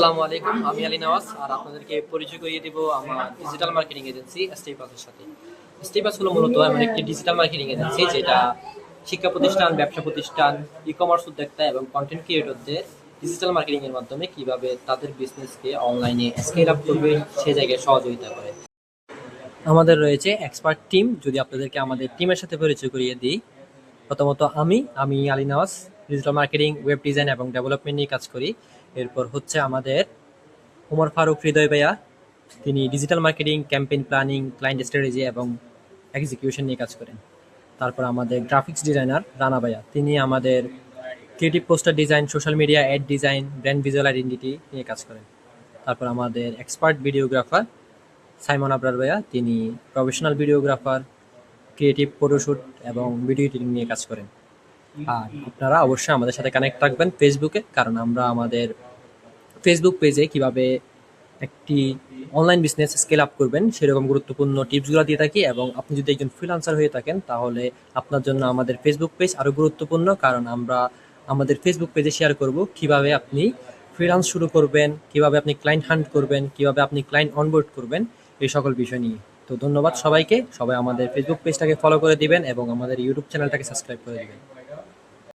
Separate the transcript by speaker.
Speaker 1: আসসালামু আলাইকুম, আমি আলী নওয়াজ, আর আপনাদেরকে পরিচয় করিয়ে দিব আমার ডিজিটাল মার্কেটিং এজেন্সি স্টেপাসের সাথে। স্টেপাস হলো মূলত এমন একটি ডিজিটাল মার্কেটিং এজেন্সি যেটা শিক্ষা প্রতিষ্ঠান, ব্যবসা প্রতিষ্ঠান ই কমার্স উদ্যোক্তা এবং কন্টেন্ট ক্রিয়েটরদের ডিজিটাল মার্কেটিং এর মাধ্যমে কীভাবে তাদের বিজনেসকে অনলাইনে স্কেল আপ করবে, সে জায়গায় সহযোগিতা করে। আমাদের রয়েছে এক্সপার্ট টিম যদি আপনাদেরকে আমাদের টিমের সাথে পরিচয় করিয়ে দিই, প্রথমত আমি আমি Ali Nawaz digital marketing web design এবং ডেভেলপমেন্ট নিয়ে কাজ করি। এরপর হচ্ছে আমাদের উমর ফারুক, হৃদয় ভাইয়া, তিনি digital marketing campaign planning client strategy এবং এক্সিকিউশন নিয়ে কাজ করেন। তারপর আমাদের গ্রাফিক্স ডিজাইনার রানা ভাইয়া, তিনি আমাদের creative poster design social media ad design brand visual identity নিয়ে কাজ করেন। তারপর আমাদের এক্সপার্ট ভিডিওগ্রাফার সাইমন আবরার ভাইয়া, তিনি প্রফেশনাল ভিডিওগ্রাফার ক্রিয়েটিভ ফটোশ্যুট এবং ভিডিও এডিটিং নিয়ে কাজ করেন। আর আপনারা অবশ্যই আমাদের সাথে কানেক্ট থাকবেন ফেসবুকে কারণ আমরা আমাদের ফেসবুক পেজে কীভাবে একটি অনলাইন বিজনেস স্কেল আপ করবেন, সেরকম গুরুত্বপূর্ণ টিপসগুলো দিয়ে থাকি। এবং আপনি যদি একজন ফ্রিলান্সার হয়ে থাকেন, তাহলে আপনার জন্য আমাদের ফেসবুক পেজ আরও গুরুত্বপূর্ণ, কারণ আমরা আমাদের ফেসবুক পেজে শেয়ার করব কীভাবে আপনি ফ্রিলান্স শুরু করবেন, কীভাবে আপনি ক্লায়েন্ট হান্ট করবেন, কীভাবে আপনি ক্লায়েন্ট অনবোর্ড করবেন, এই সকল বিষয় নিয়ে। তো ধন্যবাদ সবাইকে। সবাই আমাদের ফেসবুক পেজটাকে ফলো করে দিবেন এবং আমাদের ইউটিউব চ্যানেলটাকে সাবস্ক্রাইব করে দিবেন।